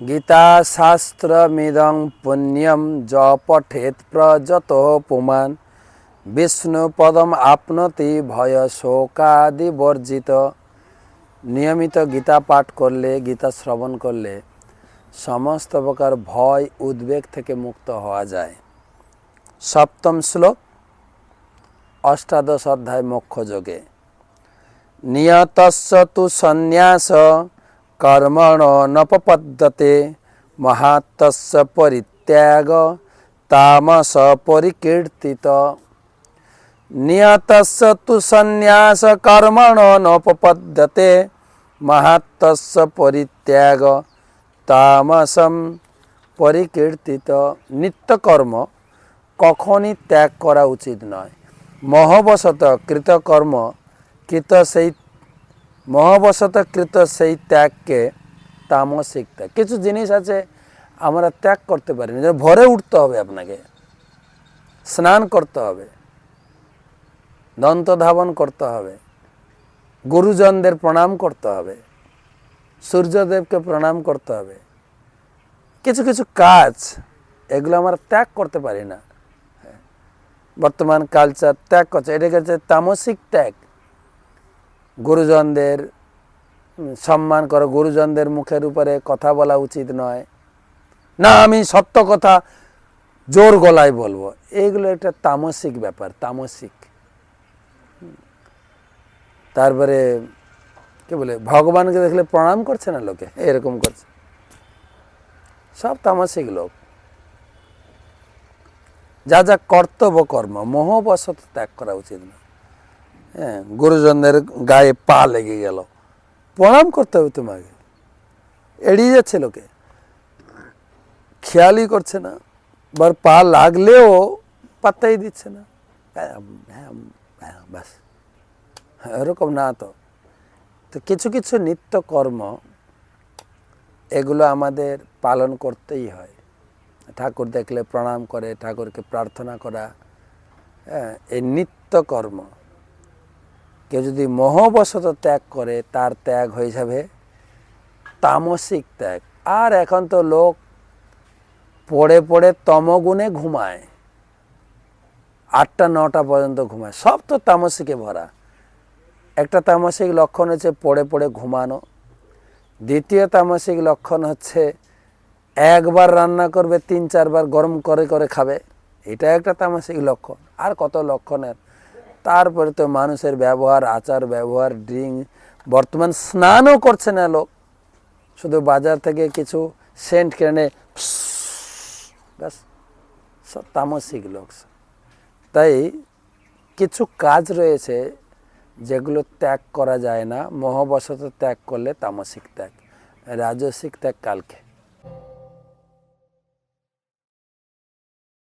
গীতাশাস্ত্রমিদং পুণ্যম য পঠেত প্রযত পুমান বিষ্ণুপদম আপনতি ভয় শোকাদি বর্জিত নিয়মিত গীতা পাঠ করলে গীতা শ্রবণ করলে সমস্ত প্রকার ভয়, উদ্বেগ থেকে মুক্ত হওয়া যায়। সপ্তম শ্লোক, অষ্টাদশ অধ্যায় মোক্ষ যোগে। নিয়তস্য তু সন্ন্যাস কর্মণ নপপদ্যতে মহাত্তস্য পরিত্যাগ তামস পরিকীর্তিত নিয়তস্য তু সন্ন্যাস কর্মণ নপপদ্যতে মহাত্তস্য পরিত্যাগ তামসম পরিকীর্তিত নিত্যকর্ম কখনই ত্যাগ করা উচিত নয় মহবশত কৃতকর্ম কৃত সেই মহবশত কৃত সেই ত্যাগকে তামসিক ত্যাগ কিছু জিনিস আছে আমরা ত্যাগ করতে পারি না। ভোরে উঠতে হবে আপনাকে, স্নান করতে হবে, দন্ত ধাবন করতে হবে, গুরুজনদের প্রণাম করতে হবে, সূর্যদেবকে প্রণাম করতে হবে, কিছু কিছু কাজ, এগুলো আমরা ত্যাগ করতে পারি না। বর্তমান কালচার ত্যাগ করছে। এটাকে হচ্ছে তামসিক ত্যাগ। গুরুজনদের সম্মান করো, গুরুজনদের মুখের উপরে কথা বলা উচিত নয়। না, আমি সত্য কথা জোর গলায় বলব। এইগুলো একটা তামসিক ব্যাপার, তামসিক। তারপরে, কি বলে, ভগবানকে দেখলে প্রণাম করছে না লোকে? এরকম করছে। সব তামসিক লোক। যা যা কর্তব্য কর্ম, মোহবশত ত্যাগ করা উচিত না হ্যাঁ গুরুজনদের গায়ে পা লেগে গেল। প্রণাম করতে হবে তোমাকে। এড়িয়ে যাচ্ছে লোকে। খেয়ালই করছে না। বার পা লাগলেও পাত্তাই দিচ্ছে না। হ্যাঁ, হ্যাঁ, ব্যাস। এরকম না তো। তো কিছু কিছু নিত্য কর্ম এগুলো আমাদের পালন করতেই হয়। ঠাকুর দেখলে প্রণাম করে ঠাকুরকে প্রার্থনা করা। হ্যাঁ এই নিত্য কর্ম কেউ যদি মোহবশত ত্যাগ করে, তার ত্যাগ হয়ে যাবে তামসিক ত্যাগ। আর এখন তো লোক পড়ে পড়ে তমগুণে ঘুমায়। আটটা, নটা পর্যন্ত ঘুমায়। সব তো তামসিকে ভরা। একটা তামসিক লক্ষণ হচ্ছে পড়ে পড়ে ঘুমানো। দ্বিতীয় তামসিক লক্ষণ হচ্ছে একবার রান্না করবে, তিন, চারবার গরম করে করে খাবে। এটা একটা তামসিক লক্ষণ। আর কত লক্ষণের? তারপরে তো মানুষের ব্যবহার, আচার ব্যবহার ড্রিঙ্ক বর্তমান স্নানও করছে না লোক। শুধু বাজার থেকে কিছু সেন্ট কেনে তামসিক লোক। তাই কিছু কাজ রয়েছে যেগুলো ত্যাগ করা যায় না। মোহবশত ত্যাগ করলে তামসিক ত্যাগ, রাজসিক ত্যাগ কালকে।